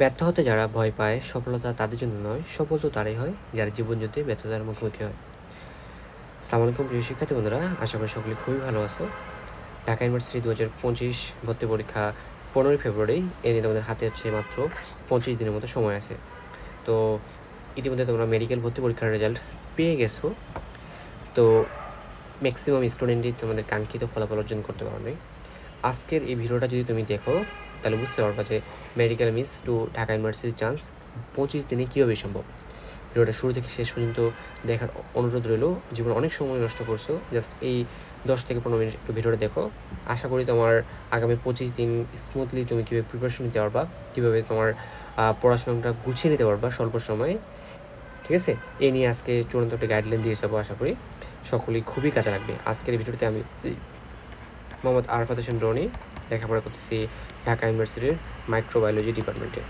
ব্যর্থ হতে যারা ভয় পায়, সফলতা তাদের জন্য নয়, সফল তো তারাই হয় যারা জীবনযুদ্ধে ব্যর্থতার মুখোমুখি হয়। সালাম আলাইকুম, প্রিয় শিক্ষার্থী বন্ধুরা, আশা করি সকলে খুবই ভালো আছো। ঢাকা ইউনিভার্সিটি দু হাজার পঁচিশ ভর্তি পরীক্ষা পনেরোই ফেব্রুয়ারি, এ নিয়ে তোমাদের হাতে হচ্ছে মাত্র পঁচিশ দিনের মতো সময় আছে। তো ইতিমধ্যে তোমরা মেডিকেল ভর্তি পরীক্ষার রেজাল্ট পেয়ে গেছো। তো ম্যাক্সিমাম স্টুডেন্টই তোমাদের কাঙ্ক্ষিত ফলাফল অর্জন করতে পারবে। আজকের এই ভিডিওটা যদি তুমি দেখো তাহলে বুঝতে পারবা যে মেডিকেল মিস টু ঢাকা ইউনিভার্সিটির চান্স পঁচিশ দিনে কীভাবে সম্ভব? ভিডিওটা শুরু থেকে শেষ পর্যন্ত দেখার অনুরোধ রইল জীবনে অনেক সময় নষ্ট করছ জাস্ট এই দশ থেকে পনেরো মিনিট একটু ভিডিওটা দেখো। আশা করি তোমার আগামী পঁচিশ দিন স্মুথলি তুমি কীভাবে প্রিপারেশন নিতে পারবা কীভাবে তোমার পড়াশোনাটা গুছিয়ে নিতে পারবা স্বল্প সময়ে ঠিক আছে? এই নিয়ে আজকে চূড়ান্ত একটা গাইডলাইন দিয়ে যাব আশা করি। সকলেই খুবই কাজে লাগবে। আজকের ভিডিওতে আমি মোহাম্মদ আরফাত হোসেন রনি। লেখাপড়া করতেছি ঢাকা ইউনিভার্সিটির মাইক্রোবায়োলজি ডিপার্টমেন্টে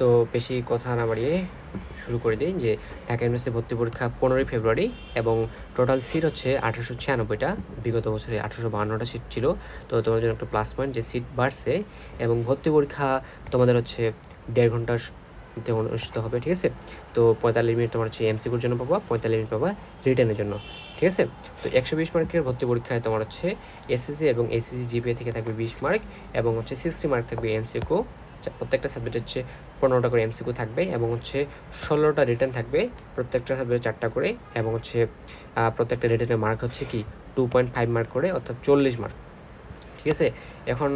তো বেশি কথা না বাড়িয়ে শুরু করে দিই যে ঢাকা ইউনিভার্সিটি ভর্তি পরীক্ষা পনেরোই ফেব্রুয়ারি এবং টোটাল সিট হচ্ছে আঠারোশো ছিয়ানব্বইটা, বিগত বছরে আঠারোশো বাহান্নটা সিট ছিল। তো তোমাদের জন্য একটা প্লাস পয়েন্ট যে সিট বাড়ছে এবং ভর্তি পরীক্ষা তোমাদের হচ্ছে দেড় মধ্যে অনুষ্ঠিত হবে, ঠিক আছে? তো পঁয়তাল্লিশ মিনিট তোমার হচ্ছে এমসিকুর জন্য পাবা, পঁয়তাল্লিশ মিনিট পাবা রিটার্নের জন্য, ঠিক আছে? তো একশো বিশ মার্কের ভর্তি পরীক্ষায় তোমার হচ্ছে এসএসসি এবং এসএসসি জিপিএ থেকে থাকবে বিশ মার্ক এবং হচ্ছে সিক্সটি মার্ক থাকবে এমসিকু প্রত্যেকটা সাবজেক্ট হচ্ছে পনেরোটা করে এমসিকিউ থাকবে এবং হচ্ছে ষোলোটা রিটার্ন থাকবে প্রত্যেকটা সাবজেক্টে চারটা করে এবং হচ্ছে প্রত্যেকটা রিটার্নের মার্ক হচ্ছে কি টু পয়েন্ট ফাইভ মার্ক করে অর্থাৎ চল্লিশ মার্ক ঠিক আছে? এখন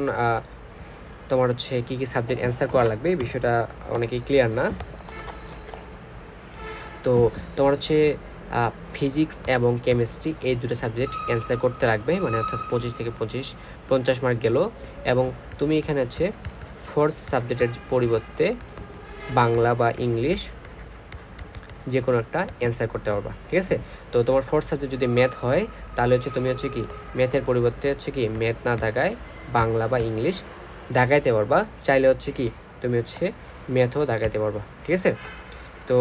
তোমার হচ্ছে কী কী সাবজেক্ট অ্যান্সার করা লাগবে? এই বিষয়টা অনেকেই ক্লিয়ার না। তো তোমার হচ্ছে ফিজিক্স এবং কেমিস্ট্রি এই দুটো সাবজেক্ট অ্যান্সার করতে লাগবে মানে অর্থাৎ পঁচিশ থেকে পঁচিশ, পঞ্চাশ মার্ক গেল। এবং তুমি এখানে হচ্ছে ফোর্থ সাবজেক্টের পরিবর্তে বাংলা বা ইংলিশ যে কোনো একটা অ্যান্সার করতে পারবা, ঠিক আছে? তো তোমার ফোর্থ সাবজেক্ট যদি ম্যাথ হয়, তাহলে হচ্ছে তুমি হচ্ছে কি ম্যাথের পরিবর্তে হচ্ছে কি ম্যাথ না থাকায় বাংলা বা ইংলিশ দাগাইতে পারবা। চাইলে হচ্ছে কি, তুমি হচ্ছে ম্যাথও দাগাইতে পারবা, ঠিক আছে? তো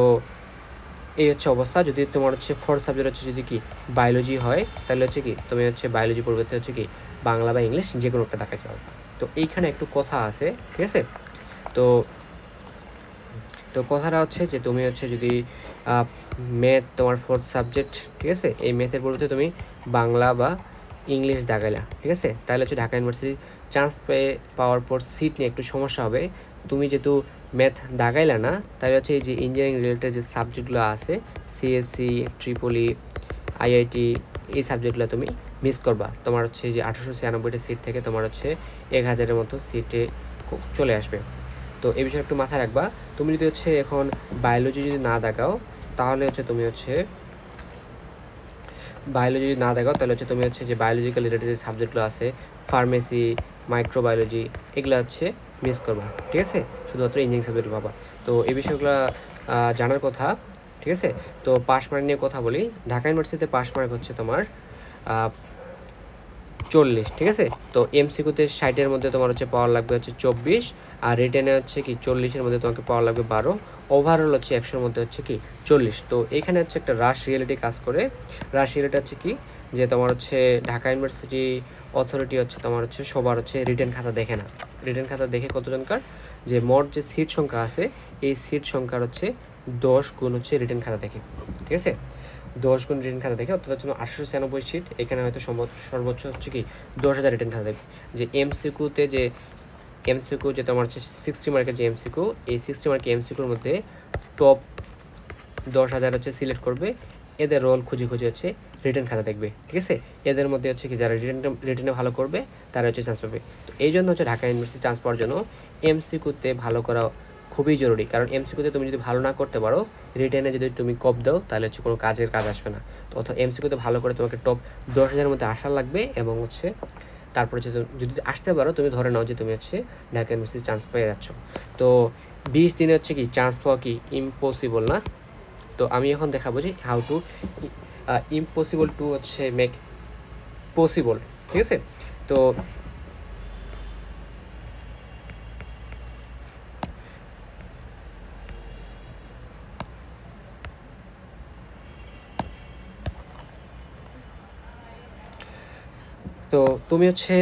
এই হচ্ছে অবস্থা। যদি তোমার হচ্ছে ফোর্থ সাবজেক্ট হচ্ছে যদি কি বায়োলজি হয়, তাহলে হচ্ছে কি, তুমি হচ্ছে বায়োলজি পরিবর্তে হচ্ছে কি, বাংলা বা ইংলিশ যে কোনো একটা দেখাতে পারবা। তো এইখানে একটু কথা আছে, ঠিক আছে? তো তো কথাটা হচ্ছে যে তুমি হচ্ছে যদি ম্যাথ তোমার ফোর্থ সাবজেক্ট ঠিক আছে? এই ম্যাথের পরিবর্তে তুমি বাংলা বা ইংলিশ দাগাইলা ঠিক আছে? তাহলে হচ্ছে ঢাকা ইউনিভার্সিটি চান্স পেয়ে পাওয়ার পর সিট নিয়ে একটু সমস্যা হবে। তুমি যেহেতু ম্যাথ দাগাইলা না তাই হচ্ছে এই যে ইঞ্জিনিয়ারিং রিলেটেড যে সাবজেক্টগুলো আছে সিএসসি ট্রিপলি আইআইটি এই সাবজেক্টগুলো তুমি মিস করবা। তোমার হচ্ছে যে আঠারোশো ছিয়ানব্বইটা সিট থেকে তোমার হচ্ছে এক হাজারের মতো সিটে চলে আসবে। তো এই বিষয়ে একটু মাথায় রাখবা। তুমি যদি হচ্ছে এখন বায়োলজি যদি না দেখাও তাহলে হচ্ছে তুমি হচ্ছে বায়োলজি যদি না দেখাও তাহলে হচ্ছে তুমি হচ্ছে যে বায়োলজিক্যাল রিলেটেড যে সাবজেক্টগুলো আছে ফার্মেসি মাইক্রোবায়োলজি, এগুলো হচ্ছে মিস করবা, ঠিক আছে? শুধুমাত্র ইঞ্জিনিয়ারিং সাবজেক্ট পাবা। তো এই বিষয়গুলো জানার কথা, ঠিক আছে? তো পাস মার্ক নিয়ে কথা বলি। ঢাকা ইউনিভার্সিটিতে পাশ মার্ক হচ্ছে তোমার চল্লিশ, ঠিক আছে? তো এমসিকিউতে ষাটের মধ্যে তোমার হচ্ছে পাওয়ার লাগবে হচ্ছে চব্বিশ, আর রিটেনে হচ্ছে কি চল্লিশের মধ্যে তোমাকে পাওয়ার লাগবে বারো ওভারঅল হচ্ছে একশোর মধ্যে হচ্ছে কি চল্লিশ। তো এখানে হচ্ছে একটা রাশ রিয়েলিটি কাজ করে। রাশ রিয়েলিটি হচ্ছে কি? যে তোমার হচ্ছে ঢাকা ইউনিভার্সিটি অথরিটি হচ্ছে, তোমার হচ্ছে সবার হচ্ছে রিটেন খাতা দেখে না। রিটার্ন খাতা দেখে কতজনকার? যে মোট যে সিট সংখ্যা আছে, এই সিট সংখ্যার হচ্ছে দশ গুণ হচ্ছে রিটার্ন খাতা দেখে। ঠিক আছে? দশ গুণ রিটার্ন খাতা দেখে, অর্থাৎ হচ্ছে আটশো ছিয়ানব্বই সিট এখানে হয়তো সর্বোচ্চ হচ্ছে কি, দশ হাজার রিটার্ন খাতা দেখবে যে এমসিকিউতে যে এমসিকিউ যে তোমার হচ্ছে সিক্সটি মার্কের যে এমসিকিউ এই সিক্সটি মার্কের এমসিকিউর মধ্যে টপ দশ হাজার হচ্ছে সিলেক্ট করবে। এদের রোল খুঁজে খুঁজে হচ্ছে রিটার্ন খাতা দেখবে, ঠিক আছে? এদের মধ্যে হচ্ছে কি, যারা রিটার্ন রিটার্নে ভালো করবে, তারা হচ্ছে চান্স পাবে। তো এই জন্য হচ্ছে ঢাকা ইউনিভার্সিটি চান্স পাওয়ার জন্য এমসিকিউতে ভালো করা খুবই জরুরি। কারণ এমসিকিউতে তুমি যদি ভালো না করতে পারো রিটার্নে যদি তুমি কপ দাও, তাহলে হচ্ছে কোনো কাজের কাজ আসবে না। তো অর্থাৎ এমসিকিউতে ভালো করে তোমাকে টপ দশ হাজারের মধ্যে আসা লাগবে এবং হচ্ছে তারপর হচ্ছে যদি আসতে পারো, তুমি ধরে নাও যে তুমি হচ্ছে ঢাকা ইউনিভার্সিটি চান্স পেয়ে যাচ্ছ। তো বিশ দিনে হচ্ছে কি চান্স পাওয়া কি ইম্পসিবল না? তো আমি এখন দেখাবো যে হাউ টু ইম্পসিবল টু হচ্ছে মেক পসিবল ঠিক আছে? তো তো তুমি হচ্ছে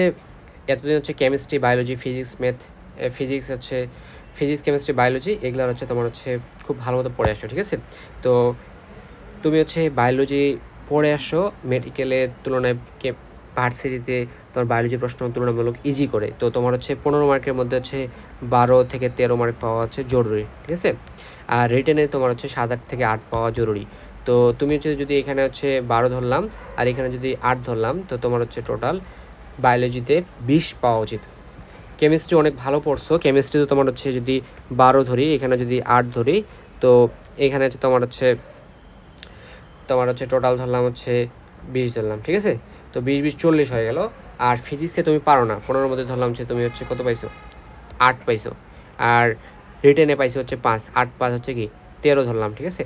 এতদিন হচ্ছে chemistry biology physics math physics হচ্ছে ফিজিক্স কেমিস্ট্রি বায়োলজি এগুলো হচ্ছে তোমার হচ্ছে খুব ভালো মতো পড়ে আসছো, ঠিক আছে? তো তুমি হচ্ছে বায়োলজি পড়ে আসো মেডিকেলের তুলনায় কে ভার্সিটিতে তোমার বায়োলজি প্রশ্ন তুলনামূলক ইজি করে। তো তোমার হচ্ছে পনেরো মার্কের মধ্যে হচ্ছে বারো থেকে তেরো মার্ক পাওয়া হচ্ছে জরুরি, ঠিক আছে? আর রিটেনে তোমার হচ্ছে সাত, আট থেকে আট পাওয়া জরুরি। তো তুমি হচ্ছে যদি এখানে হচ্ছে বারো ধরলাম, আর এখানে যদি আট ধরলাম, তো তোমার হচ্ছে টোটাল বায়োলজিতে বিশ পাওয়া উচিত। কেমিস্ট্রি অনেক ভালো পড়ছো কেমিস্ট্রিতে তোমার হচ্ছে যদি বারো ধরি, এখানে যদি আট ধরি, তো এখানে হচ্ছে তোমার হচ্ছে তোমার হচ্ছে টোটাল ধরলাম হচ্ছে বিশ ধরলাম, ঠিক আছে? তো বিশ বিশ, চল্লিশ হয়ে গেল। আর ফিজিক্সে তুমি পারো না। পনেরোর মধ্যে ধরলাম হচ্ছে তুমি হচ্ছে কত পাইছো? আট পাইছো। আর রিটেনে পাইছো হচ্ছে পাঁচ। আট, পাঁচ হচ্ছে কি? তেরো ধরলাম, ঠিক আছে?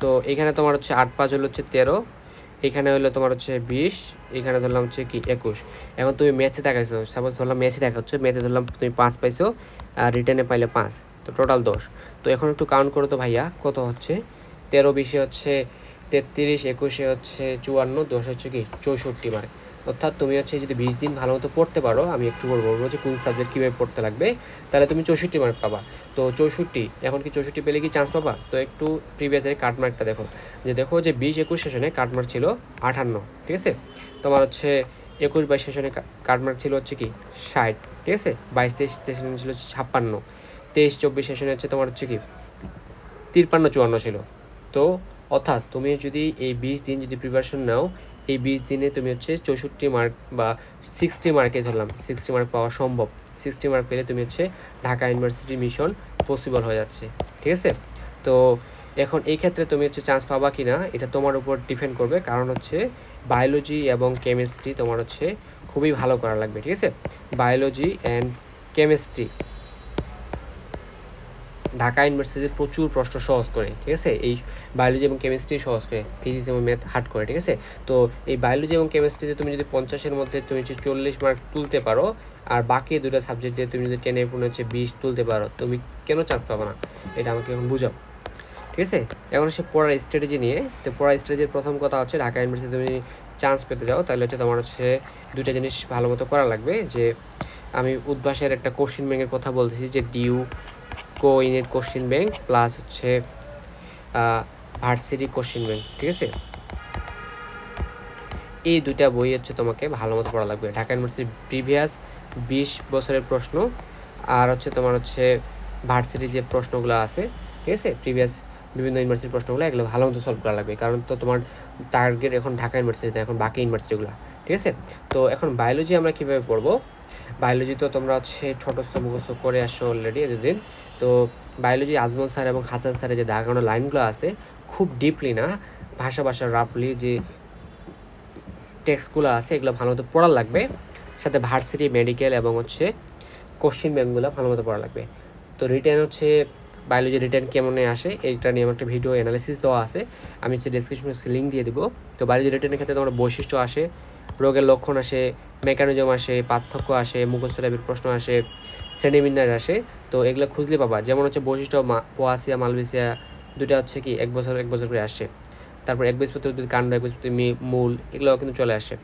তো এখানে তোমার হচ্ছে আট, পাঁচ হলো হচ্ছে তেরো। এখানে হলো তোমার হচ্ছে বিশ। এখানে ধরলাম হচ্ছে কি? একুশ। এখন তুমি ম্যাথে দেখাইছো। সাপোজ ধরলাম ম্যাথে দেখাচ্ছ। ম্যাথে ধরলাম তুমি পাঁচ পাইছো। আর রিটার্নে পাইলে পাঁচ, তো টোটাল দশ। তো এখন একটু কাউন্ট করো তো ভাইয়া, কত হচ্ছে? তেরো, বিশে হচ্ছে তেত্রিশ, একুশে হচ্ছে চুয়ান্ন, দশ হচ্ছে কি? চৌষট্টি মার্ক অর্থাৎ তুমি হচ্ছে যদি বিশ দিন ভালো মতো পড়তে পারো, আমি একটু বলব যে কোন সাবজেক্ট কীভাবে পড়তে লাগবে, তাহলে তুমি চৌষট্টি মার্ক পাবা। তো চৌষট্টি, এখন কি চৌষট্টি পেলে কি চান্স পাবা? তো একটু প্রিভিয়াস এর কাট মার্কটা দেখো। যে দেখো যে বিশ, একুশ সেশনে কাট মার্ক ছিল আটান্ন ঠিক আছে? তোমার হচ্ছে একুশ বাইশ সেশনে কাট মার্ক ছিল হচ্ছে কি? ষাট। ঠিক আছে? বাইশ, তেইশ সেশন ছিল হচ্ছে ছাপ্পান্ন। তেইশ, চব্বিশ সেশনে হচ্ছে তোমার হচ্ছে কি? তিপ্পান্ন চুয়ান্ন ছিল। তো অর্থাৎ তুমি যদি এই বিশ দিন যদি প্রিপারেশন নাও, এই বিশ দিনে তুমি হচ্ছে চৌষট্টি মার্ক বা সিক্সটি মার্কে ধরলাম। সিক্সটি মার্ক পাওয়া সম্ভব। সিক্সটি মার্ক পেলে তুমি হচ্ছে ঢাকা ইউনিভার্সিটি মিশন পসিবল হয়ে যাচ্ছে। ঠিক আছে? তো এখন এই ক্ষেত্রে তুমি হচ্ছে চান্স পাবা কি না এটা তোমার উপর ডিপেন্ড করবে। কারণ হচ্ছে বায়োলজি এবং কেমিস্ট্রি তোমার হচ্ছে খুবই ভালো করা লাগবে, ঠিক আছে? বায়োলজি অ্যান্ড কেমিস্ট্রি ঢাকা ইউনিভার্সিটির প্রচুর প্রশ্ন সহজ করে, ঠিক আছে? এই বায়োলজি এবং কেমিস্ট্রি সহজ করে ফিজিক্স এবং ম্যাথ হার্ড করে, ঠিক আছে? তো এই বায়োলজি এবং কেমিস্ট্রিতে তুমি যদি পঞ্চাশের মধ্যে তুমি হচ্ছে চল্লিশ মার্ক তুলতে পারো, আর বাকি দুটো সাবজেক্ট দিয়ে তুমি যদি টেনে পনেরো হচ্ছে বিশ তুলতে পারো, তুমি কেন চান্স পাবো না? এটা আমাকে এখন বুঝাও, ঠিক আছে? এখন সে পড়ার স্ট্র্যাটেজি নিয়ে, তো পড়ার স্ট্র্যাটেজির প্রথম কথা হচ্ছে ঢাকা ইউনিভার্সিটি তুমি চান্স পেতে যাও, তাহলে হচ্ছে তোমার হচ্ছে দুইটা জিনিস ভালো মতো করা লাগবে। যে আমি উদ্ভাসের একটা কোশ্চিন ব্যাংকের কথা বলতেছি, যে ডিউ কো ইনেট কোশ্চিন ব্যাংক প্লাস হচ্ছে ভার্সিটি কোশ্চিন ব্যাংক ঠিক আছে? এই দুইটা বই হচ্ছে তোমাকে ভালো মতো পড়া লাগবে। ঢাকা ইউনিভার্সিটির প্রিভিয়াস বিশ বছরের প্রশ্ন, আর হচ্ছে তোমার হচ্ছে ভার্সিটি যে প্রশ্নগুলো আছে, ঠিক আছে? প্রিভিয়াস বিভিন্ন ইউনিভার্সিটির প্রশ্নগুলো এগুলো ভালো মতো সলভ করা লাগবে। কারণ তো তোমার টার্গেট এখন ঢাকা ইউনিভার্সিটিতে এখন বাকি ইউনিভার্সিটিগুলো ঠিক আছে? তো এখন বায়োলজি আমরা কীভাবে পড়ব? বায়োলজি তো তোমরা হচ্ছে ছোটস্থ মুখস্থ করে আসছো অলরেডি এতদিন। তো বায়োলজি আজমল স্যার এবং হাসান স্যারের যে দাগানো লাইনগুলো আছে, খুব ডিপলি না, ভাষা ভাষা রাফলি যে টেক্সটগুলো আছে, এগুলো ভালো মতো পড়া লাগবে। সাথে ভার্সিটি মেডিকেল এবং হচ্ছে কোশ্চিন ব্যাংকগুলো ভালো মতো পড়া লাগবে। তো রিটার্ন হচ্ছে বায়োলজি রিটার্ন কেমনে আসে, এইটা নিয়ে আমার একটা ভিডিও অ্যানালিসিস দেওয়া আছে। আমি হচ্ছে ডিসক্রিপশনে লিঙ্ক দিয়ে দিব। তো বায়োলজি রিটার্নের ক্ষেত্রে তোমার বৈশিষ্ট্য আসে, রোগের লক্ষণ আসে মেকানিজম আসে, পার্থক্য আসে, মুখস্থ টাইপের প্রশ্ন আসে, শ্রেণীবিন্যাস আসে। তো এগুলো খুঁজলে পাবা। যেমন হচ্ছে বৈশিষ্ট্য পোয়াসিয়া মালবেসিয়া দুটা হচ্ছে কি, এক বছর এক বছর করে আসে তারপর এক বৃহস্পতি কাণ্ড এক বৃহস্পতি মূল, এগুলোও কিন্তু চলে আসে।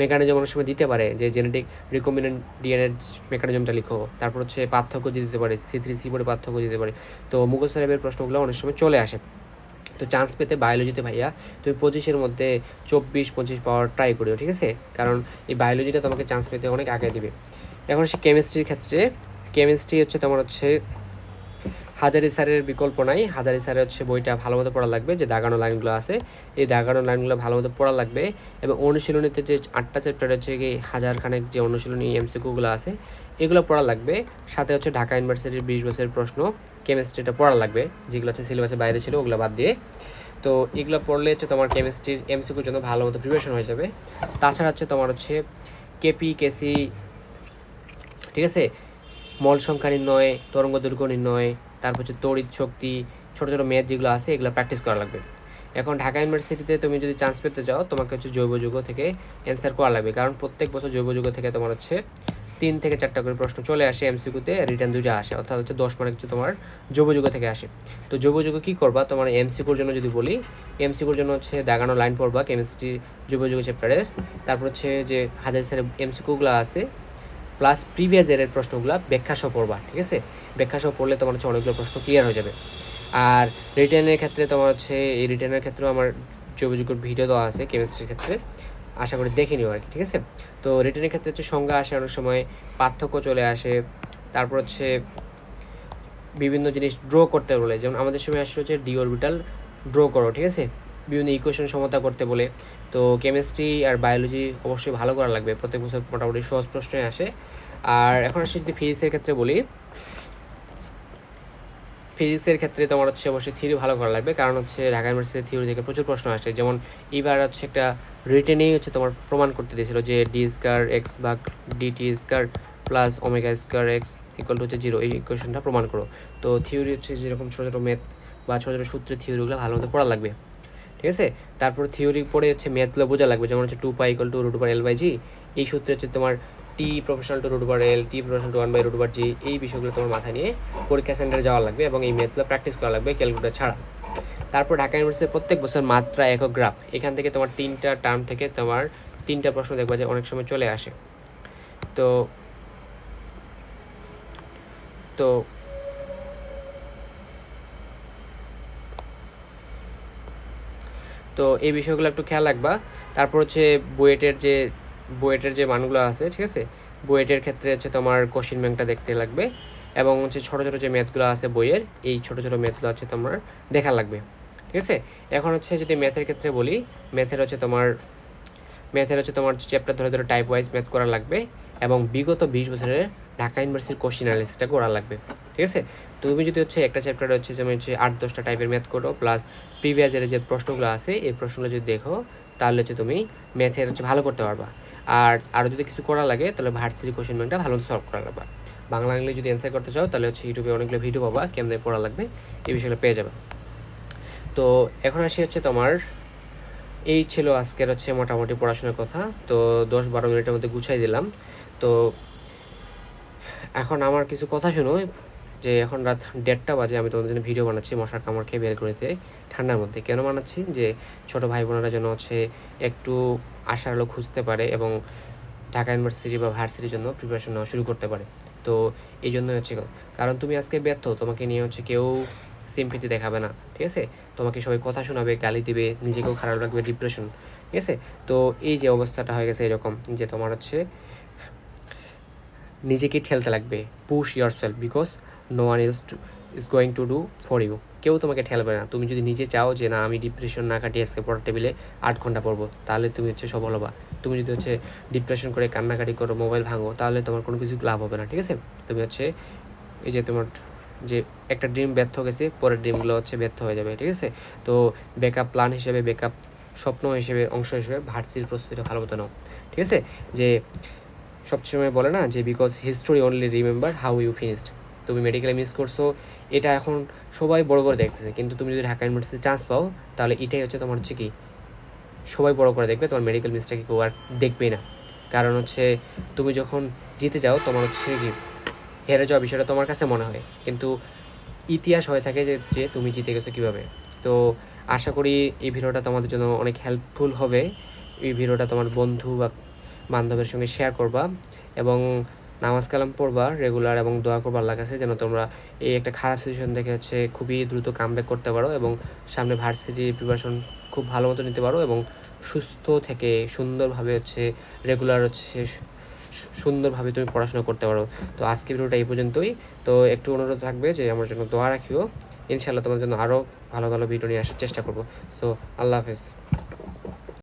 মেকানিজম অনেক সময় দিতে পারে, যে জেনেটিক রিকম্বিনেন্ট ডিএনএর মেকানিজমটা লিখো, তারপর হচ্ছে পার্থক্য দিতে পারে সি থ্রি সি বোর্ডে পার্থক্য দিতে পারে। তো মুঘল সাহেবের প্রশ্নগুলো অনেক সময় চলে আসে। তো চান্স পেতে বায়োলজিতে ভাইয়া, তুমি পঁচিশের মধ্যে চব্বিশ, পঁচিশ পাওয়ার ট্রাই করিও, ঠিক আছে? কারণ এই বায়োলজিটা তোমাকে চান্স পেতে অনেক আগে দিবে। এখন সে কেমিস্ট্রির ক্ষেত্রে কেমিস্ট্রি হচ্ছে তোমার হচ্ছে হাজারি স্যারের বিকল্প নাই। হাজারি স্যারের হচ্ছে বইটা ভালো মতো পড়া লাগবে, যে দাগানো লাইনগুলো আছে, এই দাগানো লাইনগুলো ভালো মতো পড়া লাগবে। এবং অনুশীলনীতে যে আটটা চ্যাপ্টার হচ্ছে কি হাজার খানেক যে অনুশীলনী এমসিকিউগুলো আছে, এগুলো পড়া লাগবে। সাথে হচ্ছে ঢাকা ইউনিভার্সিটির বিশ বছরের প্রশ্ন, কেমিস্ট্রিটা পড়া লাগবে, যেগুলো হচ্ছে সিলেবাসের বাইরে ছিল, ওগুলো বাদ দিয়ে। তো এগুলো পড়লে হচ্ছে তোমার কেমিস্ট্রির এমসিকিউর জন্য ভালো মতো প্রিপারেশন হয়ে যাবে। তাছাড়া হচ্ছে তোমার হচ্ছে কেপি, কেসি, ঠিক আছে? মল সংখ্যা নির্ণয়, তরঙ্গ দৈর্ঘ্য নির্ণয় তারপর হচ্ছে তড়িৎ শক্তি, ছোটো ছোটো ম্যাথ যেগুলো আছে, এগুলো প্র্যাকটিস করা লাগবে। এখন ঢাকা ইউনিভার্সিটিতে তুমি যদি চান্স পেতে যাও, তোমাকে হচ্ছে জৈব যুগ থেকে অ্যান্সার করা লাগবে। কারণ প্রত্যেক বছর জৈব যুগ থেকে তোমার হচ্ছে তিন থেকে চারটা করে প্রশ্ন চলে আসে এমসিকিউতে রিটার্ন দুইটা আসে। অর্থাৎ হচ্ছে দশ মার্ক হচ্ছে তোমার যুগ থেকে আসে। তো যোগযোগ কী করবা? তোমার এমসিকিউর জন্য যদি বলি এমসিকিউর জন্য হচ্ছে দাগানো লাইন পড়বা কেমিস্ট্রি যোগযোগ চ্যাপ্টারের তারপর হচ্ছে যে হাজার স্যারের এমসিকিউগুলো আছে প্লাস প্রিভিয়াস ইয়ারের প্রশ্নগুলো ব্যাখ্যা সহ পড়বা, ঠিক আছে? ব্যাখ্যা সহ পড়লে তোমার হচ্ছে অনেকগুলো প্রশ্ন ক্লিয়ার হয়ে যাবে। আর রিটার্নের ক্ষেত্রে তোমার হচ্ছে, এই রিটার্নের ক্ষেত্রেও আমার যোগাযোগের ভিডিও দেওয়া আছে কেমিস্ট্রির ক্ষেত্রে। আশা করি দেখে নিও আর কি, ঠিক আছে? তো রিটার্নের ক্ষেত্রে হচ্ছে সংজ্ঞা আসে অনেক সময়, পার্থক্য চলে আসে, তারপর হচ্ছে বিভিন্ন জিনিস ড্র করতে বলে। যেমন আমাদের সময় আসলে হচ্ছে ডি অরবিটাল ড্র করো, ঠিক আছে? বিভিন্ন ইকুয়েশন সমতা করতে বলে। তো কেমিস্ট্রি আর বায়োলজি অবশ্যই ভালো করা লাগবে, প্রত্যেক বছর মোটামুটি সহজ প্রশ্নই আসে। আর এখন আসলে যদি ফিজিক্সের ক্ষেত্রে বলি ফিজিক্সের ক্ষেত্রে তোমার হচ্ছে অবশ্যই থিওরি ভালো করা লাগবে। কারণ হচ্ছে ঢাকা ইউনিভার্সিটির থিওরি থেকে প্রচুর প্রশ্ন আসে। যেমন এবার হচ্ছে একটা রিটেনেই হচ্ছে তোমার প্রমাণ করতে দিয়েছিল যে ডি স্কার এক্স ভাগ D T square plus omega square x equal to হচ্ছে জিরো এই ইকুয়েশনটা প্রমাণ করো। তো থিওরি হচ্ছে যেরকম ছোটো ছোটো ম্যাথ বা ছোটো ছোটো সূত্রের থিওরিগুলো ভালো মতো পড়া লাগবে। ঠিক আছে? তারপর থিওরি পড়ে হচ্ছে ম্যাথগুলো বোঝা লাগবে। যেমন হচ্ছে two pi equal to root over L by G এই সূত্রে হচ্ছে তোমার T proportional to root L T proportional to one by root G এই বিষয়গুলো তোমার মাথায় নিয়ে পরীক্ষা সেন্টারে যাওয়া লাগবে এবং এই ম্যাথগুলো প্র্যাকটিস করা লাগবে ক্যালকুলেটার ছাড়া। তারপর ঢাকা ইউনিভার্সিটির প্রত্যেক বছর মাত্রা একক গ্রাফ এখান থেকে তোমার তিনটা টার্ম থেকে তোমার তিনটা প্রশ্ন দেখবা যে অনেক সময় চলে আসে। তো তো তো এই বিষয়গুলো একটু খেয়াল রাখবা। তারপর হচ্ছে বুয়েটের যে বুয়েটের যে মানগুলো আছে, ঠিক আছে? বুয়েটের ক্ষেত্রে হচ্ছে তোমার কোশ্চিন ব্যাংকটা দেখতে লাগবে এবং হচ্ছে ছোটো ছোটো যে ম্যাথগুলো আছে বইয়ের, এই ছোটো ছোটো ম্যাথগুলো হচ্ছে তোমার দেখা লাগবে, ঠিক আছে? এখন হচ্ছে যদি ম্যাথের ক্ষেত্রে বলি, ম্যাথের হচ্ছে তোমার, ম্যাথের হচ্ছে তোমার চ্যাপ্টার ধরে ধরে টাইপ ওয়াইজ ম্যাথ করা লাগবে এবং বিগত বিশ বছরের ঢাকা ইউনিভার্সিটির কোশ্চিন অ্যানালিসিসটা করা লাগবে, ঠিক আছে? তুমি যদি হচ্ছে একটা চ্যাপ্টারে হচ্ছে যেমন হচ্ছে আট দশটা টাইপের ম্যাথ করো প্লাস প্রিভিয়াস ইয়ারের যে প্রশ্নগুলো আছে, এই প্রশ্নগুলো যদি দেখো, তাহলে হচ্ছে তুমি ম্যাথের হচ্ছে ভালো করতে পারবা। আর আরও যদি কিছু করা লাগে, তাহলে ভার্সিটি কোশ্চেন ব্যাংকটা ভালো সলভ করা লাগবে। বাংলা ইংলিশ যদি অ্যান্সার করতে চাও, তাহলে হচ্ছে ইউটিউবে অনেকগুলো ভিডিও পাবা, কেমনে পড়া লাগবে, এই বিষয়গুলো পেয়ে যাবে। তো এখন আসি হচ্ছে তোমার, এই ছিল আজকের হচ্ছে মোটামুটি পড়াশোনার কথা। তো দশ বারো মিনিটের মধ্যে গুছাই দিলাম। তো এখন আমার কিছু কথা শুনো, যে এখন রাত দেড়টা বাজে, আমি তোমাদের জন্য ভিডিও বানাচ্ছি মশার কামড় খেয়ে বের করেতে ঠান্ডার মধ্যে কেন বানাচ্ছি যে ছোট ভাই বোনেরা যেন হচ্ছে একটু আশার আলো খুঁজতে পারে এবং ঢাকা ইউনিভার্সিটি বা ভার্সিটির জন্য প্রিপারেশন নেওয়া শুরু করতে পারে। তো এই জন্যই হচ্ছে কারণ তুমি আজকে ব্যর্থ, তোমাকে নিয়ে হচ্ছে কেউ সিম্পিতি দেখাবে না, ঠিক আছে? তোমাকে সবাই কথা শোনাবে, গালি দিবে, নিজেকেও খারাপ লাগবে ডিপ্রেশন ঠিক আছে? তো এই যে অবস্থাটা হয়ে গেছে এরকম যে তোমার হচ্ছে নিজেকে ঠেলতে লাগবে push your self because no one is to is going to do for you কেউ তোমাকে ঠেলবে না। তুমি যদি নিজে চাও যে, না, আমি ডিপ্রেশন না কাটিয়ে আজকে পড়ার টেবিলে আট ঘণ্টা পড়ব, তাহলে তুমি হচ্ছে সফল হবা। তুমি যদি হচ্ছে ডিপ্রেশন করে কান্নাকাটি করো মোবাইল ভাঙো, তাহলে তোমার কোনো কিছু লাভ হবে না, ঠিক আছে? তুমি হচ্ছে এই যে তোমার যে একটা ড্রিম ব্যর্থ গেছে, পরের ড্রিমগুলো হচ্ছে ব্যর্থ হয়ে যাবে, ঠিক আছে? তো ব্যাকআপ প্ল্যান হিসেবে ব্যাকআপ স্বপ্ন হিসেবে, অংশ হিসেবে ভার্সির প্রস্তুতিটা ভালো মতো নাও, ঠিক আছে? যে সবসময় বলে না যে because history only remember how you finished তুমি মেডিকেলে মিস করছ এটা এখন সবাই বড় করে দেখতেছে। কিন্তু তুমি যদি ঢাকা ইউনিভার্সিটি চান্স পাও, তাহলে এটাই হচ্ছে তোমার হচ্ছে কি, সবাই বড় করে দেখবে, তোমার মেডিকেল মিসটাকে কেউ আর দেখবেই না। কারণ হচ্ছে তুমি যখন জিতে যাও, তোমার হচ্ছে কি, হেরে যাওয়া বিষয়টা তোমার কাছে মনে হয়। কিন্তু ইতিহাস হয়ে থাকে যে যে তুমি জিতে গেছো কীভাবে। তো আশা করি এই ভিডিওটা তোমাদের জন্য অনেক হেল্পফুল হবে। এই ভিডিওটা তোমার বন্ধু বা বান্ধবের সঙ্গে শেয়ার করবা। এবং নামাজ কালাম পড়বা রেগুলার এবং দোয়া করবা আল্লাহ কাছে যেন তোমরা এই একটা খারাপ সিচুয়েশন থেকে হচ্ছে খুবই দ্রুত কামব্যাক করতে পারো এবং সামনে ভার্সিটি প্রিপারেশন খুব ভালো মতো নিতে পারো এবং সুস্থ থেকে সুন্দরভাবে হচ্ছে রেগুলার হচ্ছে সুন্দরভাবে তুমি পড়াশোনা করতে পারো। তো আজকে ভিডিওটা এই পর্যন্তই। তো একটু অনুরোধ থাকবে যে আমার জন্য দোয়া রাখিও। ইনশাল্লাহ তোমার জন্য আরও ভালো ভালো ভিডিও নিয়ে আসার চেষ্টা করব। সো আল্লাহ হাফেজ।